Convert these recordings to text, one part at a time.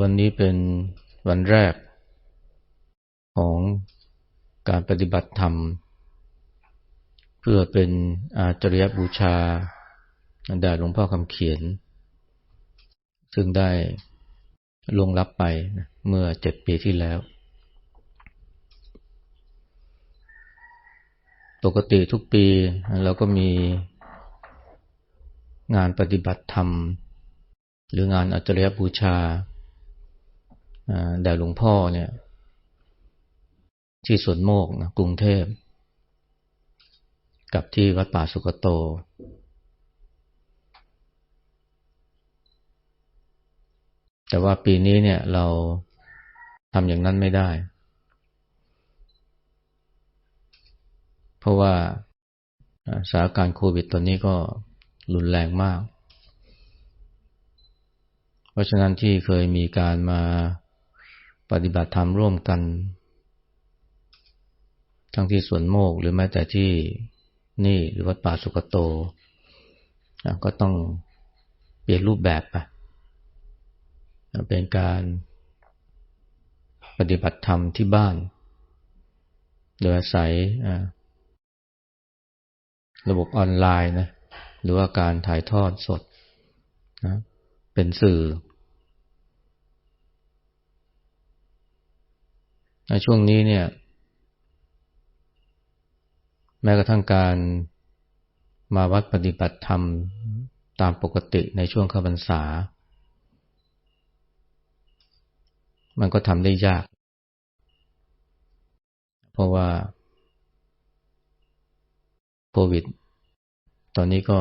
วันนี้เป็นวันแรกของการปฏิบัติธรรม เพื่อเป็นอาจริยบูชาแด่หลวงพ่อคำเขียน ซึ่งได้ลงรับไปเมื่อเจ็ดปีที่แล้ว ปกติทุกปีเราก็มีงานปฏิบัติธรรม หรืองานอัจริยบูชา แด่หลวงพ่อเนี่ย ที่สวนโมกนะกรุงเทพ กับที่วัดป่าสุกโต แต่ว่าปีนี้เนี่ยเราทำอย่างนั้นไม่ได้ เพราะว่าสถานการณ์โควิดตอนนี้ก็รุนแรงมาก เพราะฉะนั้นที่เคยมีการมา ปฏิบัติธรรมร่วมกัน ทั้งที่สวนโมกหรือแม้แต่ที่นี่หรือวัดป่าสุกโต ก็ต้องเปลี่ยนรูปแบบไปเป็นการปฏิบัติธรรมที่บ้าน โดยอาศัยระบบออนไลน์นะหรือว่าการถ่ายทอดสดนะเป็นสื่อใน ช่วงนี้เนี่ย แม้กระทั่งการมาวัดปฏิบัติธรรมตามปกติในช่วงเข้าพรรษา มันก็ทำได้ยาก เพราะว่าโควิด ตอนนี้ก็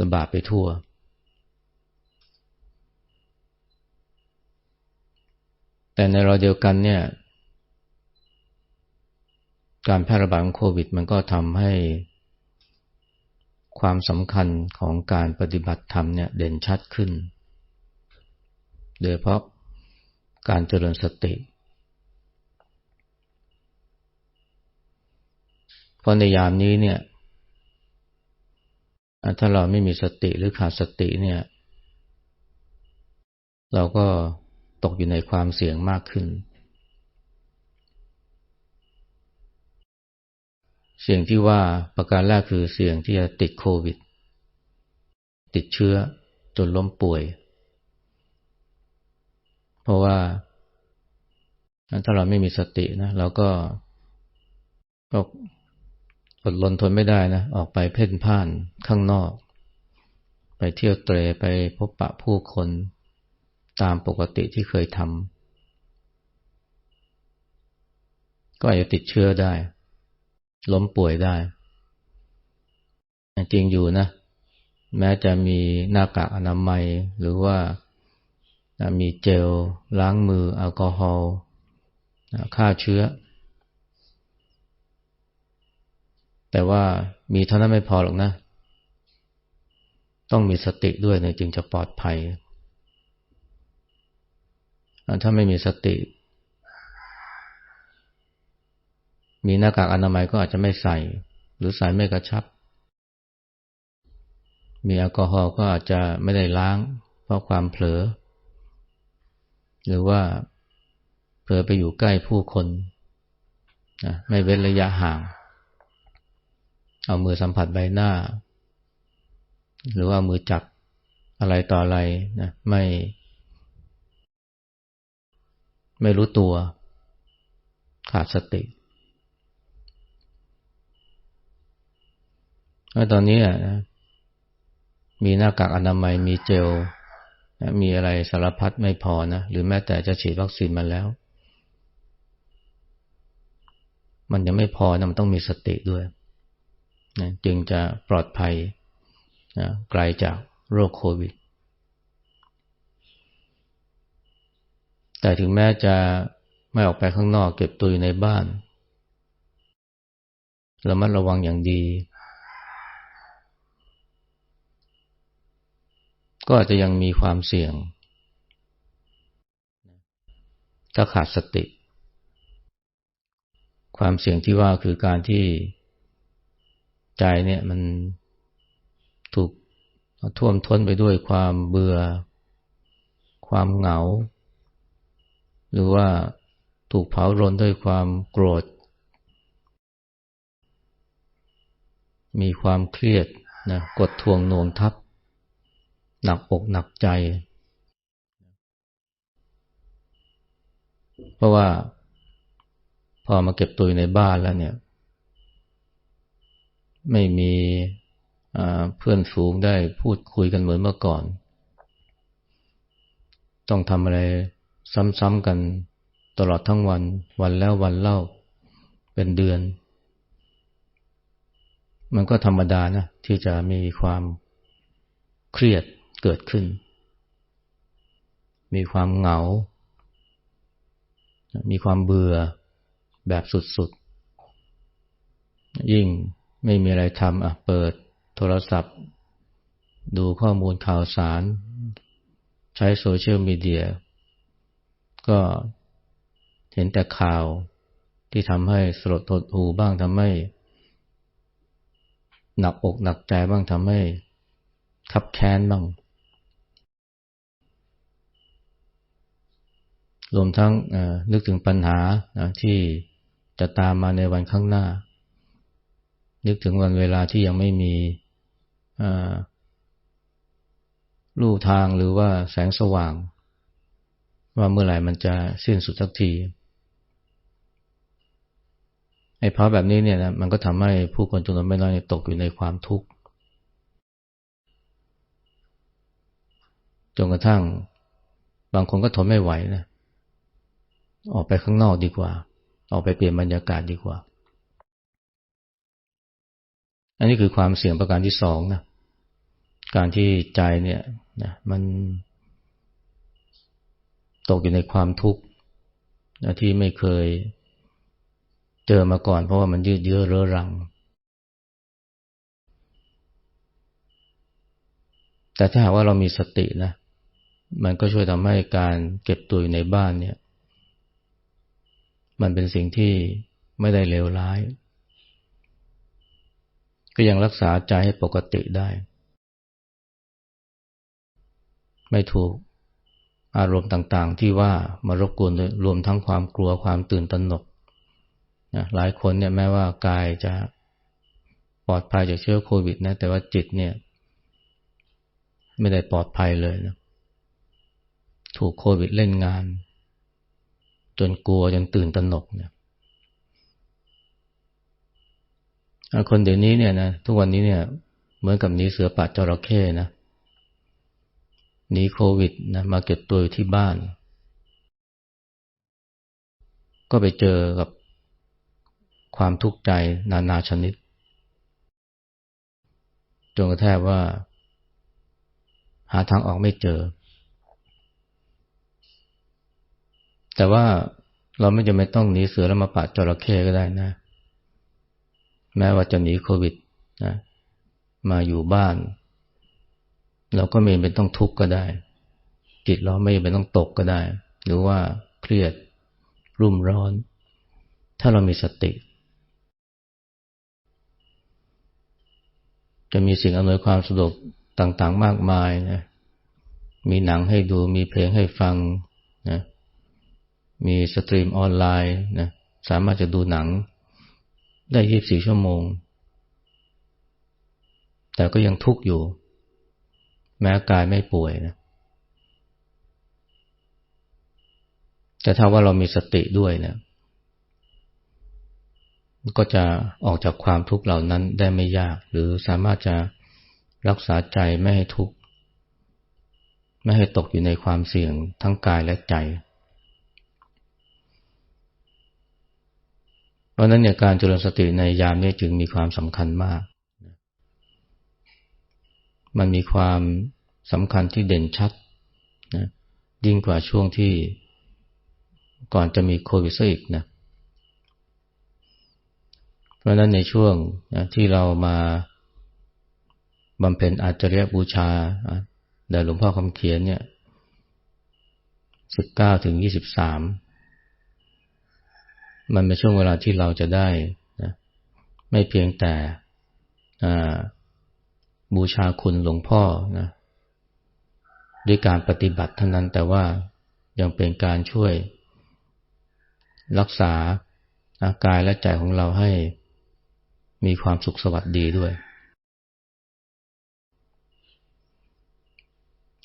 ระบาดไปทั่ว แต่ในเราเดียวกันเนี่ย การแพร่ระบาดของโควิด มันก็ทำให้ความสำคัญของการปฏิบัติธรรมเนี่ยเด่นชัดขึ้น โดยเพราะการเจริญสติ เพราะในยามนี้เนี่ย ถ้าเราไม่มีสติหรือขาดสติเนี่ย เราก็ ตกอยู่ในความเสี่ยงมากขึ้น เสี่ยงที่ว่าประการแรกคือเสี่ยงที่จะติดโควิด ติดเชื้อจนล้มป่วย เพราะว่าถ้าเราไม่มีสตินะเราก็ก็อดรนทนไม่ได้นะ ออกไปเพ่นพ่านข้างนอก ไปเที่ยวเตรไปพบปะผู้คน ตามปกติที่เคยทำก็อาจจะติดเชื้อได้ ล้มป่วยได้ จริงอยู่นะ แม้จะมีหน้ากากอนามัย หรือว่ามีเจล ล้างมือแอลกอฮอล์ฆ่าเชื้อ แต่ว่ามีเท่านั้นไม่พอหรอกนะ ต้องมีสติด้วยนจึงจะปลอดภัย ถ้าไม่มีสติ มีหน้ากากอนามัยก็อาจจะไม่ใส่ หรือใส่ไม่กระชับ มีแอลกอฮอล์ก็อาจจะไม่ได้ล้าง เพราะความเผลอ หรือว่าเผลอไปอยู่ใกล้ผู้คนนะไม่เว้นระยะห่าง เอามือสัมผัสใบหน้า หรือว่ามือจับอะไรต่ออะไรนะไม่ ไม่รู้ตัว ขาดสติแล้วตอนนี้นะมีหน้ากากอนามัยมีเจลมีอะไรสารพัดไม่พอนะหรือแม้แต่จะฉีดวัคซีนมาแล้ว มันยังไม่พอนะมันต้องมีสติด้วยนะจึงจะปลอดภัยนะไกลจากโรคโควิด แต่ถึงแม้จะไม่ออกไปข้างนอกเก็บตัวอยู่ในบ้านระมัดระวังอย่างดี ก็อาจจะยังมีความเสี่ยง ถ้าขาดสติ ความเสี่ยงที่ว่าคือการที่ใจเนี่ยมันถูกท่วมท้นไปด้วยความเบื่อ ความเหงา หรือว่าถูกเผารนด้วยความโกรธ มีความเครียดนะกดทวงหน่วงทับ หนักอกหนักใจ เพราะว่า พอมาเก็บตัวอยู่ในบ้านแล้วเนี่ย ไม่มีเพื่อนฝูงได้พูดคุยกันเหมือนเมื่อก่อน ต้องทำอะไร ซ้ำๆกันตลอดทั้งวัน วันแล้ววันเล่าเป็นเดือน มันก็ธรรมดานะ ที่จะมีความเครียดเกิดขึ้น มีความเหงา มีความเบื่อแบบสุดๆ ยิ่งไม่มีอะไรทำอะเปิดโทรศัพท์ ดูข้อมูลข่าวสาร ใช้โซเชียลมีเดีย ก็เห็นแต่ข่าวที่ทำให้สลดทดหูบ้างทำให้ หนักอกหนักใจบ้างทำให้ขับแค้นบ้าง รวมทั้งนึกถึงปัญหาที่จะตามมาในวันข้างหน้า นึกถึงวันเวลาที่ยังไม่มีลู่ทางหรือว่าแสงสว่าง ว่าเมื่อไหร่มันจะสิ้นสุดสักทีไอ้ภาวะแบบนี้เนี่ยนะมันก็ทำให้ผู้คนจำนวนไม่น้อยตกอยู่ในความทุกข์จนกระทั่ง บางคนก็ทนไม่ไหวนะออกไปข้างนอกดีกว่า ออกไปเปลี่ยนบรรยากาศดีกว่า อันนี้คือความเสี่ยงประการที่สองนะการที่ใจเนี่ยนะมัน ตกอยู่ในความทุกข์ที่ไม่เคยเจอมาก่อน เพราะว่ามันยืดเยื้อเรื้อรัง แต่ถ้าหากว่าเรามีสตินะ มันก็ช่วยทำให้การเก็บตัวอยู่ในบ้านเนี่ย มันเป็นสิ่งที่ไม่ได้เลวร้าย ก็ยังรักษาใจให้ปกติได้ ไม่ถูก อารมณ์ต่างๆ ที่ว่ามารบกวนรวมทั้งความกลัวความตื่นตระหนกนะหลายคนเนี่ยแม้ว่ากายจะปลอดภัยจากเชื้อโควิดนะแต่ว่าจิตเนี่ย ไม่ได้ปลอดภัยเลยนะถูกโควิดเล่นงาน จนกลัวจนตื่นตระหนกเนี่ยคนเดี๋ยวนี้เนี่ยนะทุกวันนี้เนี่ย เหมือนกับนีเสือป่าจระเข้นะ หนีโควิดนะมาเก็บตัวอยู่ที่บ้าน ก็ไปเจอกับความทุกข์ใจนานาชนิดจนกระทั่งว่า หาทางออกไม่เจอ แต่ว่าเราไม่จำเป็นต้องหนีเสือแล้วมาปะจระเข้ก็ได้นะ แม้ว่าจะหนีโควิดนะมาอยู่บ้าน เราก็ไม่เป็นต้องทุกข์ก็ได้ จิตเราไม่เป็นต้องตกก็ได้ หรือว่าเครียดรุ่มร้อน ถ้าเรามีสติ จะมีสิ่งอำนวยความสะดวกต่างๆมากมายนะมีหนังให้ดูมีเพลงให้ฟังนะมีสตรีมออนไลน์นะสามารถจะดูหนังได้ 24 ชั่วโมง แต่ก็ยังทุกข์อยู่ แม้กายไม่ป่วยนะแต่ถ้าว่าเรามีสติด้วยเนะก็จะออกจากความทุกข์เหล่านั้นได้ไม่ยาก หรือสามารถจะรักษาใจไม่ให้ทุกข์ไม่ให้ตกอยู่ในความเสี่ยงทั้งกายและใจ เพราะนั้นเนี่ยการเจริญสติในยามนี้จึงมีความสำคัญมาก มันมีความสำคัญที่เด่นชัดนะยิ่งกว่าช่วงที่ก่อนจะมีโควิดซะอีกนะเพราะนั้นในช่วงที่เรามาบำเพ็ญอาจริยบูชาแด่หลวงพ่อคำเขียนเนี่ยสิบเก้าถึงยี่สิบสามมันเป็นช่วงเวลาที่เราจะได้นะไม่เพียงแต่ บูชาคุณหลวงพ่อนะด้วยการปฏิบัติเท่านั้นแต่ว่ายังเป็นการช่วย รักษากายและใจของเราให้มีความสุขสวัสดีด้วย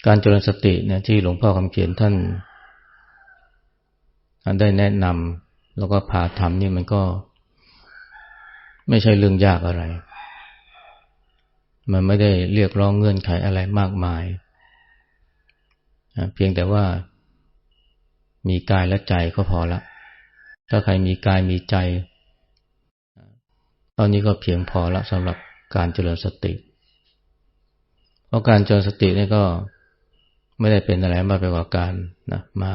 การเจริญสติเนี่ยที่หลวงพ่อคำเขียนท่านได้แนะนำแล้วก็พาทำนี่มันก็ ไม่ใช่เรื่องยากอะไร มันไม่ได้เรียกร้องเงื่อนไขอะไรมากมาย เพียงแต่ว่ามีกายและใจก็พอละ ถ้าใครมีกายมีใจ ตอนนี้ก็เพียงพอละสำหรับการเจริญสติ เพราะการเจริญสตินี่ก็ไม่ได้เป็นอะไรมากไปกว่าการนะมา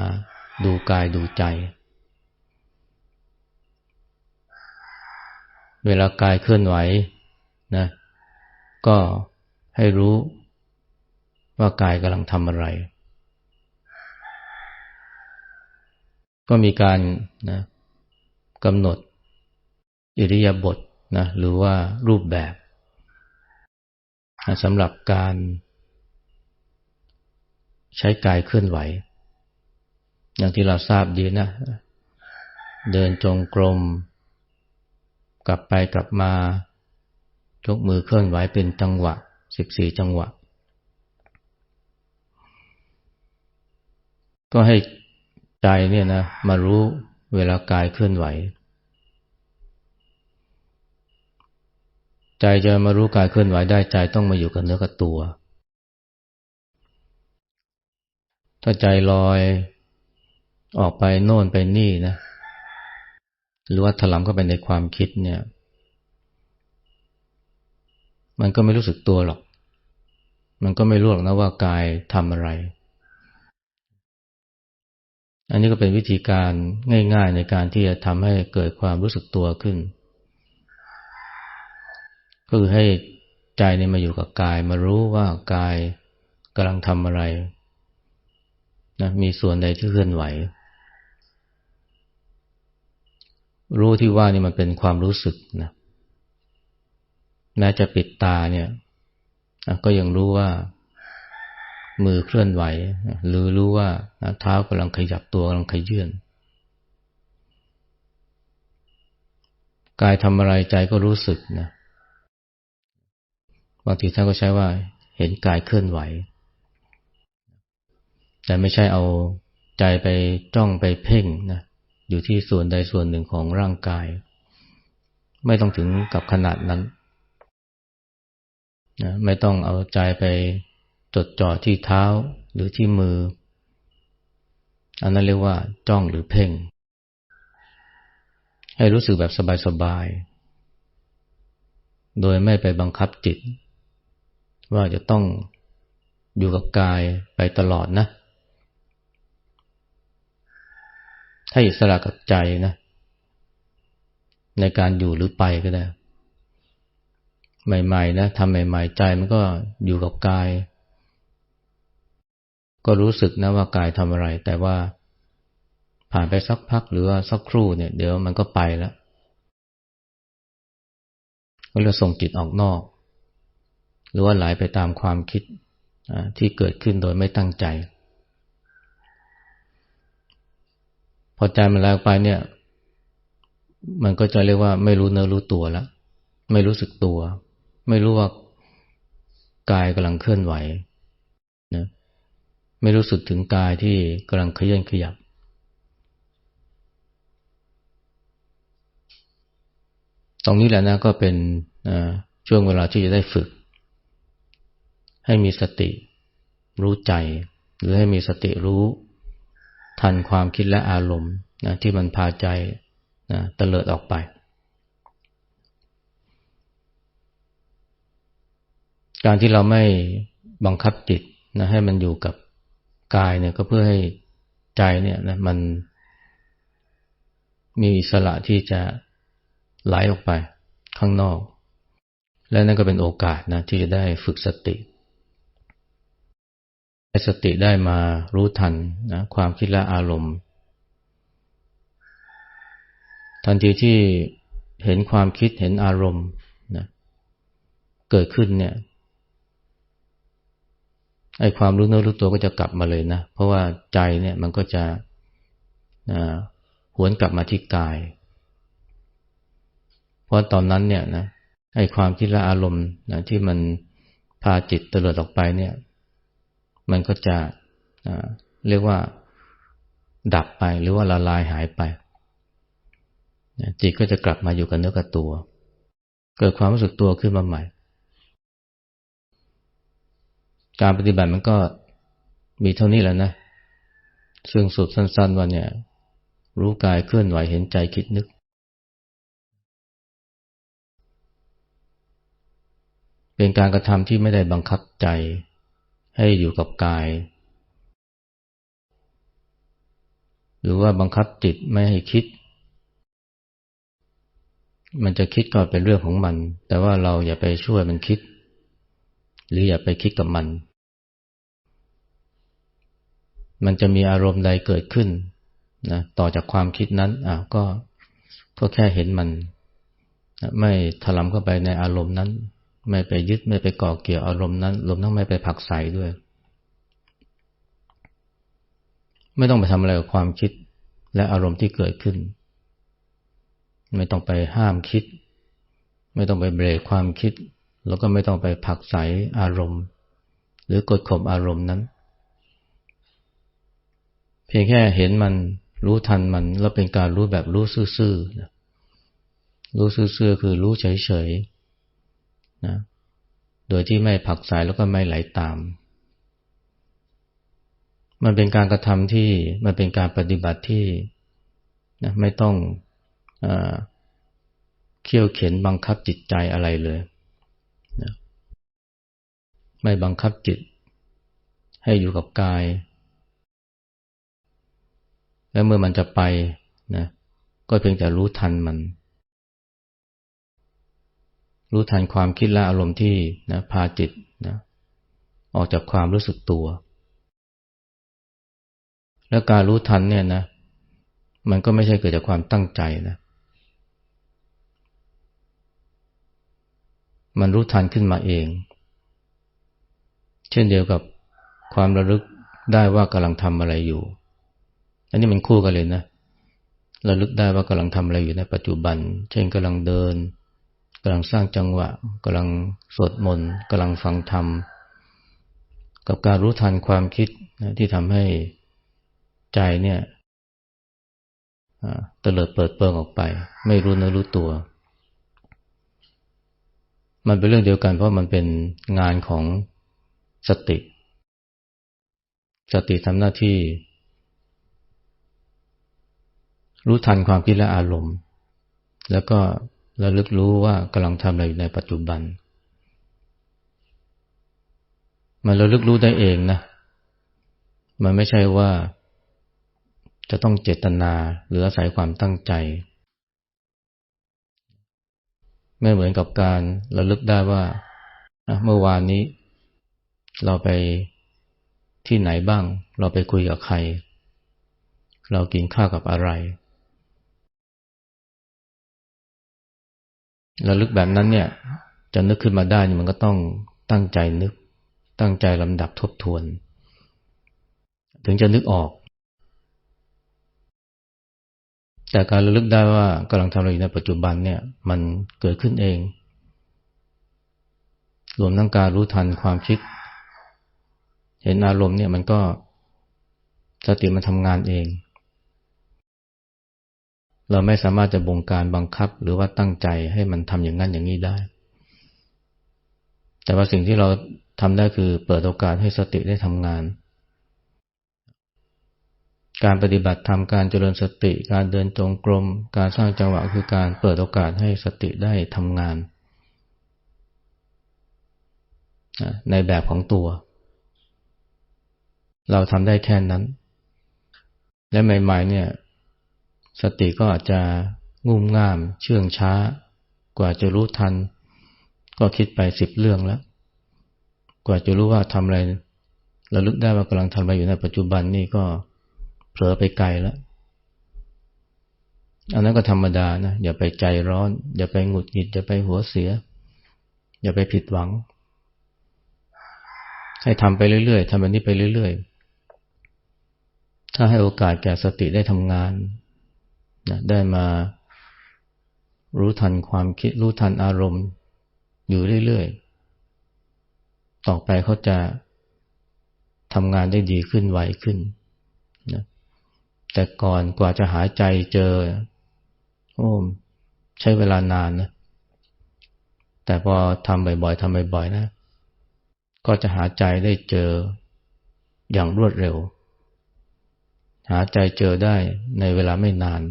ดูกายดูใจ เวลากายเคลื่อนไหวนะ ก็ให้รู้ว่ากายกำลังทำอะไร ก็มีการนะกำหนดอิริยาบถนะหรือว่ารูปแบบสำหรับการใช้กายเคลื่อนไหว อย่างที่เราทราบดีนะ เดินจงกรม กลับไปกลับมา ยกมือเคลื่อนไหวเป็นจังหวะสิบสี่จังหวะ ก็ให้ใจเนี่ยนะมารู้เวลากายเคลื่อนไหว ใจจะมารู้กายเคลื่อนไหวได้ใจต้องมาอยู่กับเนื้อกับตัว ถ้าใจลอยออกไปโน่นไปนี่นะหรือว่าถลำเข้าไปในความคิดเนี่ย มันก็ไม่รู้สึกตัวหรอก มันก็ไม่รู้หรอกนะว่ากายทำอะไร อันนี้ก็เป็นวิธีการง่าย ๆ ในการที่จะทำให้เกิดความรู้สึกตัวขึ้น ก็คือให้ใจเนี่ยมาอยู่กับกาย มารู้ว่ากายกำลังทำอะไรนะมีส่วนใดที่เคลื่อนไหว รู้ที่ว่านี่มันเป็นความรู้สึกนะ แม้จะปิดตาเนี่ย ก็ยังรู้ว่ามือเคลื่อนไหว หรือรู้ว่าเท้ากำลังขยับตัวกำลังขยื่นกายทำอะไรใจก็รู้สึกนะบางทีท่านก็ใช้ว่า เห็นกายเคลื่อนไหว แต่ไม่ใช่เอาใจไปจ้องไปเพ่งนะอยู่ที่ส่วนใดส่วนหนึ่งของร่างกาย ไม่ต้องถึงกับขนาดนั้น นะไม่ต้องเอาใจไปจดจ่อที่เท้าหรือที่มือ อันนั้นเรียกว่าจ้องหรือเพ่ง ให้รู้สึกแบบสบายๆ โดยไม่ไปบังคับจิต ว่าจะต้องอยู่กับกายไปตลอดนะ ให้อิสระกับใจนะ ในการอยู่หรือไปก็ได้ ใหม่ๆนะทำใหม่ ๆ ใจมันก็อยู่กับกาย ก็รู้สึกนะว่ากายทำอะไร แต่ว่าผ่านไปสักพักหรือว่าสักครู่เนี่ย เดี๋ยวมันก็ไปแล้วก็เรียกส่งจิตออกนอก หรือว่าไหลไปตามความคิดที่เกิดขึ้นโดยไม่ตั้งใจ พอใจมันแล้วไปเนี่ย มันก็จะเรียกว่าไม่รู้เนื้อรู้ตัวแล้วไม่รู้สึกตัว ไม่รู้ว่ากายกำลังเคลื่อนไหวนะไม่รู้สึกถึงกายที่กำลังเคลื่อนขยับ ตรงนี้แหละนะก็เป็นช่วงเวลาที่จะได้ฝึก ให้มีสติรู้ใจ หรือให้มีสติรู้ ทันความคิดและอารมณ์นะที่มันพาใจนะเตลิดออกไป การที่เราไม่บังคับจิตนะให้มันอยู่กับกายเนี่ยก็เพื่อให้ใจเนี่ยนะมันมีอิสระที่จะไหลออกไปข้างนอก และนั่นก็เป็นโอกาสนะที่จะได้ฝึกสติให้สติได้มารู้ทันนะความคิดและอารมณ์ ทันทีที่เห็นความคิดเห็นอารมณ์นะเกิดขึ้นเนี่ย ไอ้ความรู้เนื้อรู้ตัวก็จะกลับมาเลยนะ เพราะว่าใจเนี่ยมันก็จะหวนกลับมาที่กาย เพราะตอนนั้นเนี่ยนะไอ้ความคิดและอารมณ์นะที่มันพาจิตเตลิดออกไปเนี่ย มันก็จะเรียกว่าดับไปหรือว่าละลายหายไป จิตก็จะกลับมาอยู่กับเนื้อกับตัว เกิดความรู้สึกตัวขึ้นมาใหม่ การปฏิบัติมันก็มีเท่านี้แหละนะ ซึ่งสุดสั้น ๆว่าเนี่ย รู้กายเคลื่อนไหวเห็นใจคิดนึก เป็นการกระทำที่ไม่ได้บังคับใจให้อยู่กับกาย หรือว่าบังคับจิตไม่ให้คิด มันจะคิดก็เป็นเรื่องของมัน แต่ว่าเราอย่าไปช่วยมันคิด หรืออย่าไปคิดกับมัน มันจะมีอารมณ์ใดเกิดขึ้นนะต่อจากความคิดนั้นอะก็ก็แค่เห็นมัน ไม่ถลำเข้าไปในอารมณ์นั้น ไม่ไปยึดไม่ไปก่อเกี่ยวอารมณ์นั้นรวมทั้งไม่ไปผักใส่ด้วย ไม่ต้องไปทำอะไรกับความคิดและอารมณ์ที่เกิดขึ้น ไม่ต้องไปห้ามคิด ไม่ต้องไปเบรกความคิด แล้วก็ไม่ต้องไปผักใสอารมณ์ หรือกดข่มอารมณ์นั้น เพียงแค่เห็นมันรู้ทันมันแล้วเป็นการรู้แบบรู้ซื่อๆรู้ซื่อๆคือรู้เฉยๆนะโดยที่ไม่ผักสายแล้วก็ไม่ไหลาตาม มันเป็นการกระทำที่มันเป็นการปฏิบัติที่นะไม่ต้องเขี่ยวเข็นบังคับจิตใจอะไรเลย ไม่บังคับจิต ให้อยู่กับกาย แล้วเมื่อมันจะไปนะก็เพียงแต่รู้ทันมัน รู้ทันความคิดและอารมณ์ที่นะพาจิตนะออกจากความรู้สึกตัว แล้วการรู้ทันเนี่ยนะ มันก็ไม่ใช่เกิดจากความตั้งใจนะ มันรู้ทันขึ้นมาเอง เช่นเดียวกับความระลึกได้ว่ากำลังทำอะไรอยู่ อันนี้มันคู่กันเลยนะระลึกได้ว่ากำลังทำอะไรอยู่ในปัจจุบัน เช่นกำลังเดินกำลังสร้างจังหวะกำลังสวดมนต์กำลังฟังธรรม กับการรู้ทันความคิดนะที่ทำให้ใจเนี่ยเตลิดเปิดเปิงออกไป ไม่รู้เนื้อรู้ตัว มันเป็นเรื่องเดียวกันเพราะมันเป็นงานของ สติ สติทำหน้าที่ รู้ทันความคิดและอารมณ์ แล้วก็ระลึกรู้ว่ากำลังทำอะไรอยู่ในปัจจุบัน มันระลึกรู้ได้เองนะ มันไม่ใช่ว่าจะต้องเจตนาหรืออาศัยความตั้งใจ ไม่เหมือนกับการระลึกได้ว่าเมื่อวานนี้ เราไปที่ไหนบ้าง เราไปคุยกับใคร เรากินข้าวกับอะไรระลึกแบบนั้นเนี่ย จะนึกขึ้นมาได้มันก็ต้องตั้งใจนึก ตั้งใจลำดับทบทวน ถึงจะนึกออก แต่การระลึกได้ว่ากำลังทำอะไรอยู่ในปัจจุบันเนี่ย มันเกิดขึ้นเอง รวมทั้งการรู้ทันความคิด เห็นอารมณ์เนี่ยมันก็สติมันทำงานเอง เราไม่สามารถจะบงการบังคับหรือว่าตั้งใจให้มันทำอย่างนั้นอย่างนี้ได้ แต่ว่าสิ่งที่เราทำได้คือเปิดโอกาสให้สติได้ทำงาน การปฏิบัติธรรมการเจริญสติ การเดินจงกรม การสร้างจังหวะคือการเปิดโอกาสให้สติได้ทำงาน ในแบบของตัว เราทำได้แค่นั้น และใหม่ ๆ เนี่ย สติก็อาจจะงุ่มง่าม เชื่องช้า กว่าจะรู้ทัน ก็คิดไปสิบเรื่องแล้ว กว่าจะรู้ว่าทำอะไรระลึกได้ว่ากำลังทำอะไรอยู่ในปัจจุบันนี่ก็เผลอไปไกลแล้วอันนั้นก็ธรรมดานะ อย่าไปใจร้อน อย่าไปหงุดหงิด อย่าไปหัวเสีย อย่าไปผิดหวัง ให้ทำไปเรื่อยๆทำแบบนี้ไปเรื่อยๆ ถ้าให้โอกาสแก่สติได้ทำงานนะได้มารู้ทันความคิดรู้ทันอารมณ์อยู่เรื่อยๆ ต่อไปเขาจะทำงานได้ดีขึ้นไวขึ้นนะแต่ก่อนกว่าจะหายใจเจอ โอ้ใช้เวลานานนะ แต่พอทำบ่อยๆทำบ่อยๆนะ ก็จะหาใจได้เจออย่างรวดเร็ว หาใจเจอได้ในเวลาไม่นาน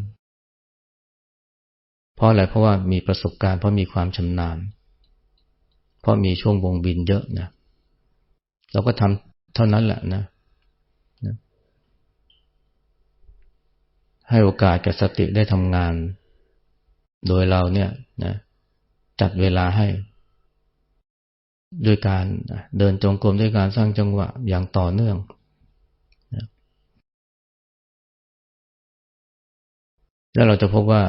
เพราะอะไรเพราะว่ามีประสบการณ์เพราะมีความชำนาญ เพราะมีช่วงวงบินเยอะนะเราก็ทำเท่านั้นแหละนะนะให้โอกาสแก่สติได้ทำงาน โดยเราเนี่ยนะจัดเวลาให้ด้วยการเดินจงกรมด้วยการสร้างจังหวะอย่างต่อเนื่องนะ แล้วเราจะพบว่า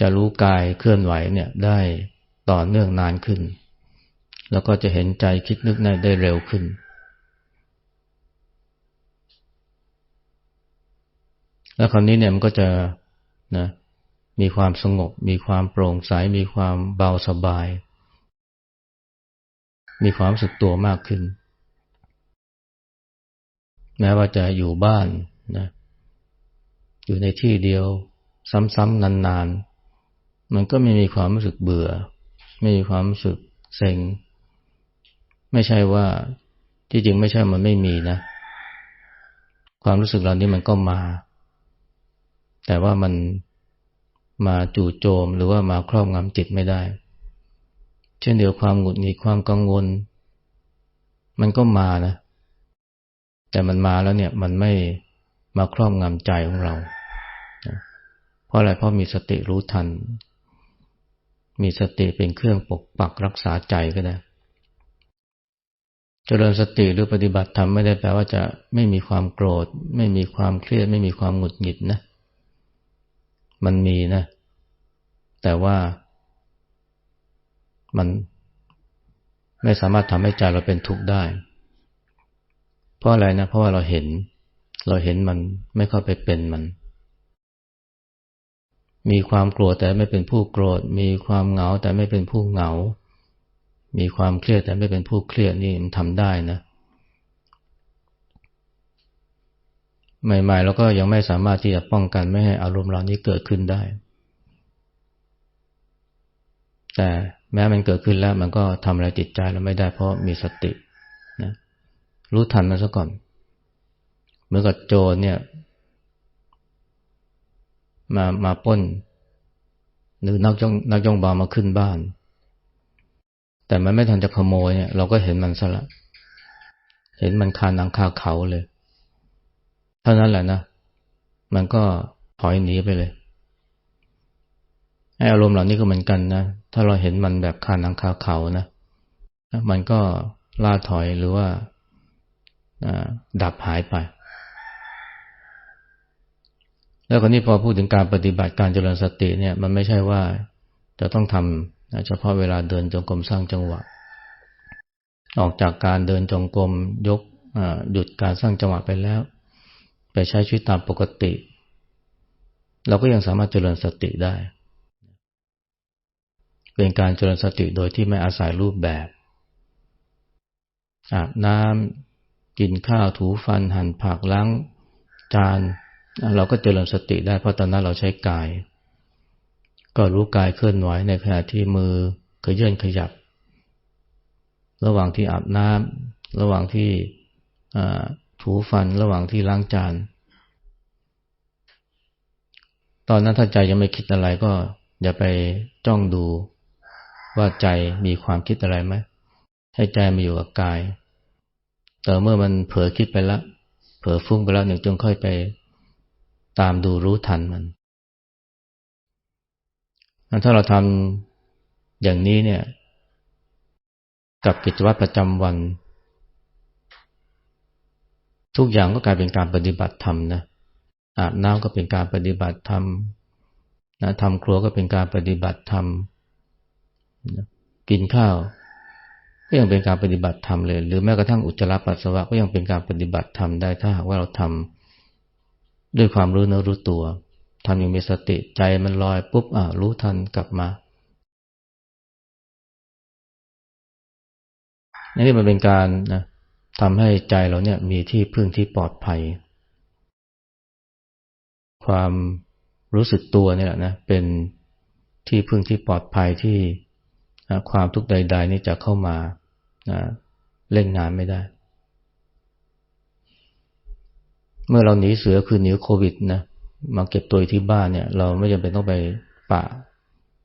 จะรู้กายเคลื่อนไหวเนี่ยได้ต่อเนื่องนานขึ้น แล้วก็จะเห็นใจคิดนึกได้เร็วขึ้น แล้วคราวนี้เนี่ยมันก็จะนะมีความสงบ มีความโปร่งใส มีความเบาสบาย มีความรู้สึกตัวมากขึ้น แม้ว่าจะอยู่บ้านนะ อยู่ในที่เดียว ซ้ำๆนานๆ มันก็ไม่มีความรู้สึกเบื่อ ไม่มีความรู้สึกเซ็ง ไม่ใช่ว่าที่จริงไม่ใช่มันไม่มีนะ ความรู้สึกเหล่านี้มันก็มา แต่ว่ามันมาจู่โจมหรือว่ามาครอบงำจิตไม่ได้ เช่นเดียวความหงุดหงิดความกังวล มันก็มานะ แต่มันมาแล้วเนี่ยมันไม่ มาครอบงำใจของเรา เพราะอะไร เพราะมีสติรู้ทัน มีสติเป็นเครื่องปกปักรักษาใจก็ได้จเจริญสติหรือปฏิบัติธรรมไม่ได้แปลว่าจะไม่มีความโกรธ ไม่มีความเครียด ไม่มีความหงุดหงิดนะ มันมีนะ แต่ว่ามันไม่สามารถทำให้ใจเราเป็นทุกข์ได้ เพราะอะไรนะ เพราะว่าเราเห็น เราเห็นมันไม่เข้าไปเป็นมัน มีความโกรธแต่ไม่เป็นผู้โกรธ มีความเหงาแต่ไม่เป็นผู้เหงา มีความเครียดแต่ไม่เป็นผู้เครียดนี่มันทำได้นะ ใหม่ๆเราก็ยังไม่สามารถที่จะป้องกันไม่ให้อารมณ์เหล่านี้เกิดขึ้นได้ แต่แม้มันเกิดขึ้นแล้วมันก็ทำอะไรจิตใจเราไม่ได้เพราะมีสตินะรู้ทันมันซะก่อน มือนกับโจรเนี่ย มามาป้น หรือนักจ้องนักจ้องบามาขึ้นบ้าน แต่มันไม่ทันจะขโมยเนี่ย เราก็เห็นมันซะละเห็นมันคานังคาเขาเลย เท่านั้นแหละนะ มันก็ถอยหนีไปเลยไออารมณ์เหล่านี้ก็เหมือนกันนะ ถ้าเราเห็นมันแบบคานังคาเขานะ มันก็ล่าถอยหรือว่าดับหายไป แล้วคนนี้พอพูดถึงการปฏิบัติการเจริญสติเนี่ยมันไม่ใช่ว่าจะต้องทำเฉพาะเวลาเดินจงกรมสร้างจังหวะ ออกจากการเดินจงกรมยกหยุดการสร้างจังหวะไปแล้ว ไปใช้ชีวิตตามปกติ เราก็ยังสามารถเจริญสติได้ เป็นการเจริญสติโดยที่ไม่อาศัยรูปแบบอาบน้ำกินข้าวถูฟันหั่นผักล้างจาน เราก็เจริญสติได้เพราะตอนนั้นเราใช้กาย ก็รู้กายเคลื่อนไหวในขณะที่มือขยื่นขยับ ระหว่างที่อาบน้ำระหว่างที่ถูฟันระหว่างที่ล้างจาน ตอนนั้นถ้าใจยังไม่คิดอะไรก็อย่าไปจ้องดูว่าใจมีความคิดอะไรไหมให้ใจมาอยู่กับกาย แต่เมื่อมันเผลอคิดไปแล้วเผลอฟุ้งไปแล้วหนึ่งจงค่อยไป ตามดูรู้ทันมัน ถ้าเราทำอย่างนี้เนี่ย กับกิจวัตรประจำวัน ทุกอย่างก็กลายเป็นการปฏิบัติธรรมนะอาบน้ำก็เป็นการปฏิบัติธรรมนะทำครัวก็เป็นการปฏิบัติธรรมนะกินข้าว ก็ยังเป็นการปฏิบัติธรรมเลย หรือแม้กระทั่งอุจจาระปัสสาวะก็ยังเป็นการปฏิบัติธรรมได้ ถ้าหากว่าเราทำ ด้วยความรู้เนื้อรู้ตัวทำอย่างมีสติใจมันลอยปุ๊บอ่ารู้ทันกลับมาน,นี่มันเป็นการนะทำให้ใจเราเนี่ยมีที่พึ่งที่ปลอดภัย ความรู้สึกตัวนี่แหละนะเป็นที่พึ่งที่ปลอดภัยที่ความทุกข์ใด ๆ นี่จะเข้ามาเล่นงานไม่ได้ เมื่อเราหนีเสือคือหนีโควิดนะมาเก็บตัวที่บ้านเนี่ย เราไม่จำเป็นต้องไปป่า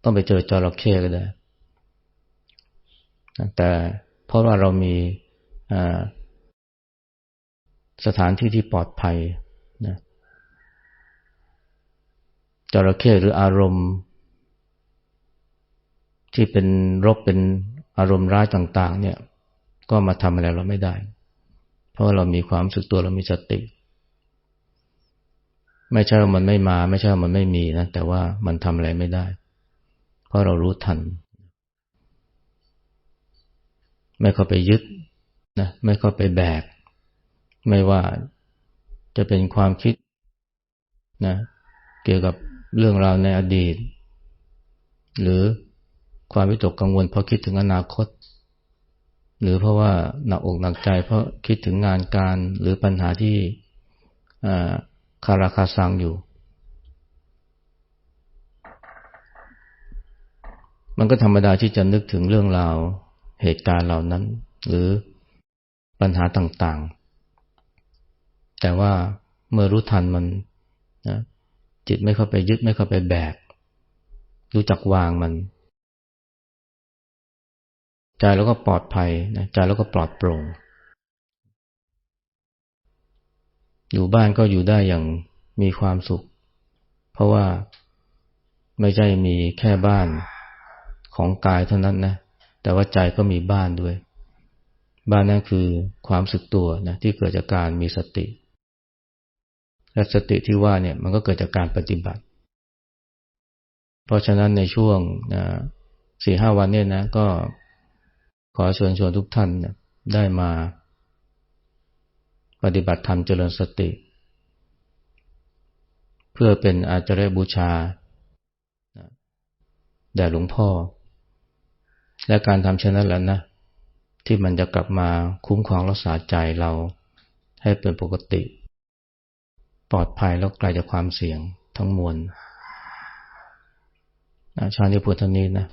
ต้องไปเจอจระเข้ก็ได้แต่เพราะว่าเรามีสถานที่ที่ปลอดภัยนะจระเข้หรืออารมณ์ ที่เป็นรบเป็นอารมณ์ร้ายต่าง ๆ เนี่ย ก็มาทำอะไรเราไม่ได้ เพราะเรามีความสึกตัวเรามีสติ ไม่ใช่ว่ามันไม่มา ไม่ใช่ว่ามันไม่มีนะแต่ว่ามันทำอะไรไม่ได้ เพราะเรารู้ทัน ไม่เข้าไปยึดนะไม่เข้าไปแบก ไม่ว่าจะเป็นความคิดนะเกี่ยวกับเรื่องราวในอดีต หรือความวิตกกังวลเพราะคิดถึงอนาคต หรือเพราะว่าหนักอกหนักใจเพราะคิดถึงงานการหรือปัญหาที่ คาราคาซังอยู่ มันก็ธรรมดาที่จะนึกถึงเรื่องราวเหตุการณ์เหล่านั้น หรือปัญหาต่างๆ แต่ว่าเมื่อรู้ทันมันนะจิตไม่เข้าไปยึดไม่เข้าไปแบก รู้จักวางมัน ใจเราก็ปลอดภัยนะใจเราก็ปลอดโปร่ง อยู่บ้านก็อยู่ได้อย่างมีความสุข เพราะว่าไม่ใช่มีแค่บ้านของกายเท่านั้นนะ แต่ว่าใจก็มีบ้านด้วย บ้านนั่นคือความสึกตัวนะที่เกิดจากการมีสติ และสติที่ว่าเนี่ยมันก็เกิดจากการปฏิบัติ เพราะฉะนั้นในช่วงสี่ห้าวันเนี่ยนะก็ขอเชิญชวนทุกท่านนะได้มา ปฏิบัติธรรมเจริญสติ เพื่อเป็นอาจารย์บูชาแด่หลวงพ่อ และการทำเช่นนั้นแล้วนะ ที่มันจะกลับมาคุ้มครองรักษาใจเราให้เป็นปกติ ปลอดภัยแล้วไกลจากความเสี่ยงทั้งมวลชาติพุทธนี้นะ